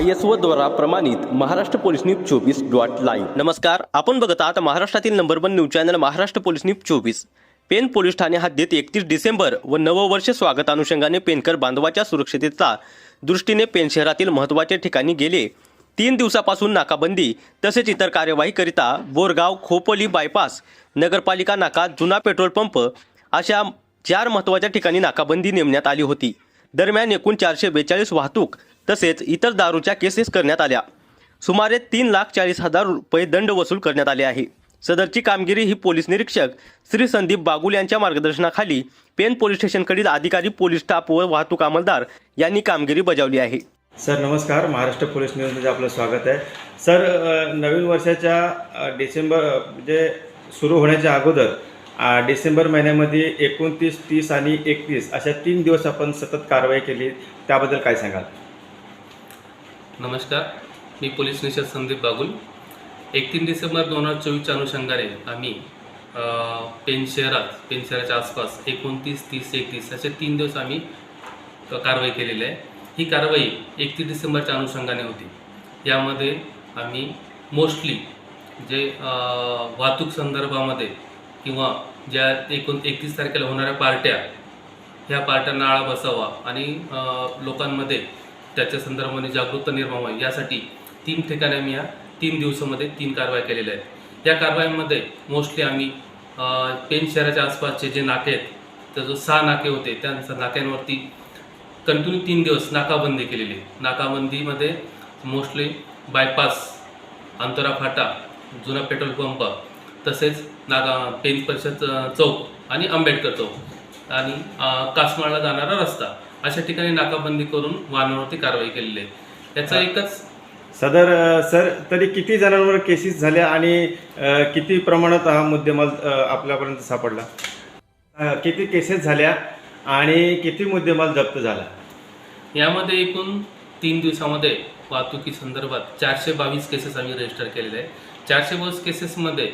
I S O द्वारा प्रमाणित Maharashtra police news चोवीस डॉट लाईव्ह नमस्कार आपण बघत आहात महाराष्ट्रातील number one news channel Maharashtra police news चोवीस. पेन पोलीस ठाणे हद्दीत एकतीस डिसेंबर व नववर्ष स्वागत अनुषंगाने पेनकर बांधवाच्या सुरक्षिततेचा दृष्टीने पेन शहरातील महत्त्वाच्या ठिकाणी गेले. तीन दिवसापासून नाकाबंदी तसेच इतर कार्यवाहीकरिता बोरगाव खोपोली बायपास नगरपालिका नाका जुना पेट्रोल पंप अशा चार महत्त्वाच्या ठिकाणी नाकाबंदी नेमण्यात आली होती. दरम्यान एकूण चारशे बेचाळीस वाहतूक तसेच इतर दारूच्या केसेस करण्यात आल्या. सुमारे तीन लाख चाळीस हजार रुपये दंड वसूल करण्यात आले आहे. सदरची कामगिरी ही पोलीस निरीक्षक श्री संदीप बागुल यांच्या मार्गदर्शनाखाली पेन पोलीस स्टेशनकडील अधिकारी पोलीस स्टाफ व वाहतूक अंमलदार यांनी कामगिरी बजावली आहे. सर नमस्कार. महाराष्ट्र पोलीस न्यूजमध्ये आपलं स्वागत आहे. सर नवीन वर्षाच्या डिसेंबर म्हणजे सुरू होण्याच्या अगोदर डिसेंबर महिन्यामध्ये एकोणतीस तीस आणि एकतीस अशा तीन दिवस आपण सतत कारवाई केली. त्याबद्दल काय सांगाल? नमस्कार मी पोलीस निरीक्षक संदीप बागुल. एकतीस डिसेंबर दोन हजार चोवीसच्या अनुषंगाने आम्ही पेन शहरात पेन शहराच्या आसपास एकोणतीस तीस एकतीस असे तीन दिवस आम्ही कारवाई केलेली आहे. ही कारवाई एकतीस डिसेंबरच्या अनुषंगाने होती. यामध्ये आम्ही मोस्टली जे वाहतूक संदर्भामध्ये किंवा ज्या एकोण एकतीस तारखेला होणाऱ्या पार्ट्या ह्या पार्ट्यांना आळा बसावा आणि लोकांमध्ये त्याच्या संदर्भाने जागरूकता निर्माण व्हावी. यासाठी तीन ठिकाणी आम्ही या तीन दिवसामध्ये तीन कारवाई केलेल्या आहेत. या कारवाईमध्ये मोस्टली आम्ही पेन शहराच्या आसपासचे जे नाके आहेत तर जो सहा नाके होते त्या नाक्यांवरती कंटिन्यू तीन दिवस नाकाबंदी केलेली आहे. नाकाबंदीमध्ये मोस्टली बायपास अंतरा फाटा जुना पेट्रोल पंप तसेच नागा पेन परिषद चौक आणि आंबेडकर चौक आणि कासमाळला जाणारा रस्ता. अशा ठिकाणी नाकाबंदी करून वाहनावरती कारवाई केलेली आहे. याचा एकच सदर सर तरी किती जणांवर केसेस झाल्या आणि अ, किती प्रमाणात हा मुद्देमाल अ, आपल्यापर्यंत सापडला? अ, किती केसेस झाल्या आणि किती मुद्देमाल जप्त झाला? यामध्ये एकूण तीन दिवसामध्ये वाहतुकी संदर्भात चारशे बावीस केसेस आम्ही रजिस्टर केलेले आहे चारशे बावीस केसेसमध्ये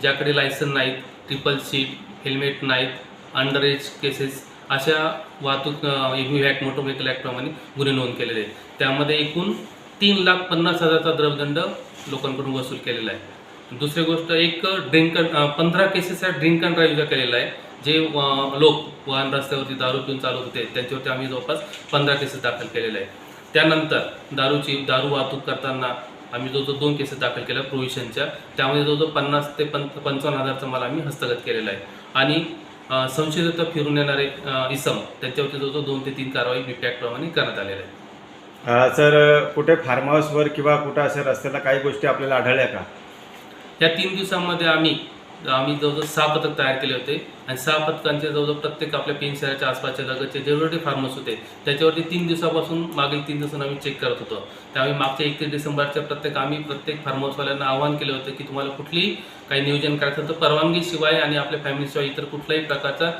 ज्याकडे लायसन नाहीत ट्रिपल सीट हेल्मेट नाहीत अंडर एज केसेस अशा वाहतूक एग्मी ॲक्ट मोटर व्हेकल ॲक्टप्रमाणे गुन्हे नोंद केलेले आहेत. त्यामध्ये एकूण तीन लाख पन्नास हजारचा द्रवदंड लोकांकडून वसूल केलेला आहे. दुसरी गोष्ट एक ड्रिंक पंधरा केसेस हा ड्रिंक अँड ड्राईव्हचा केलेला आहे. जे लोक वाहन रस्त्यावरती दारू पिऊन चालत होते त्यांच्यावरती आम्ही जवळपास पंधरा केसेस दाखल केलेले आहे त्यानंतर दारूची दारू वाहतूक करताना आम्ही जो जो दोन केसेस दाखल केल्या प्रोव्हिशनच्या त्यामध्ये जो पन्नास ते पंच पंचावन्न हजारचा माल आम्ही हस्तगत केलेला आहे. आणि संशयित फिरून येणारे इसम त्यांच्यावरती जवळजवळ दोन ते तीन कारवाई बिपॅक्टप्रमाणे करण्यात आलेल्या आहे अ, सर कुठे फार्म हाऊसवर किंवा कुठं अशा रस्त्याला काही गोष्टी आपल्याला आढळल्या का? या तीन दिवसांमध्ये आम्ही आम्ही जवळजवळ सहा पथक तयार केले होते. आणि सहा पथकांचे जवळजवळ प्रत्येक आपल्या पेन शहराच्या आसपासच्या जगाचे जेवढे फार्मर्स होते त्याच्यावरती तीन दिवसापासून मागील तीन दिवसांना आम्ही चेक करत होतो. त्यामुळे मागच्या एकतीस डिसेंबरच्या प्रत्येक आम्ही प्रत्येक फार्मर्सवाल्यांना आवाहन केलं होतं की तुम्हाला कुठलीही काही नियोजन करायचं तर परवानगीशिवाय आणि आपल्या फॅमिलीशिवाय इतर कुठल्याही प्रकारचा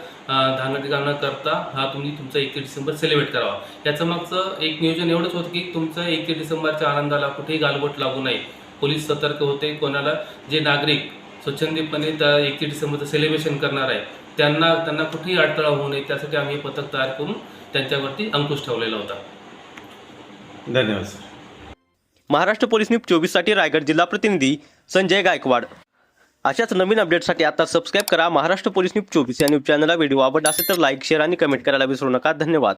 धांगडधिंगा न करता हा तुम्ही तुमचा एकतीस डिसेंबर सेलिब्रेट करावा. याचं मागचं एक नियोजन एवढंच होतं की तुमचं एकतीस डिसेंबरच्या आनंदाला कुठेही गालबोट लागू नये. पोलीस सतर्क होते कोणाला जे नागरिक स्वच्छंदीपणे त्या एकतीस डिसेंबरचं सेलिब्रेशन करणार आहे. त्यांना त्यांना कुठेही अडथळा होऊ नये त्यासाठी आम्ही हे पथक तयार करून त्यांच्यावरती अंकुश ठेवलेला होता. धन्यवाद सर. महाराष्ट्र पोलीस न्यूज चोवीससाठी रायगड जिल्हा प्रतिनिधी संजय गायकवाड. अशाच नवीन अपडेटसाठी आता सबस्क्राईब करा महाराष्ट्र पोलीस न्यूज चोवीस या न्यूज चॅनलला. व्हिडिओ आवडला असेल तर लाईक शेअर आणि कमेंट करायला विसरू नका. धन्यवाद.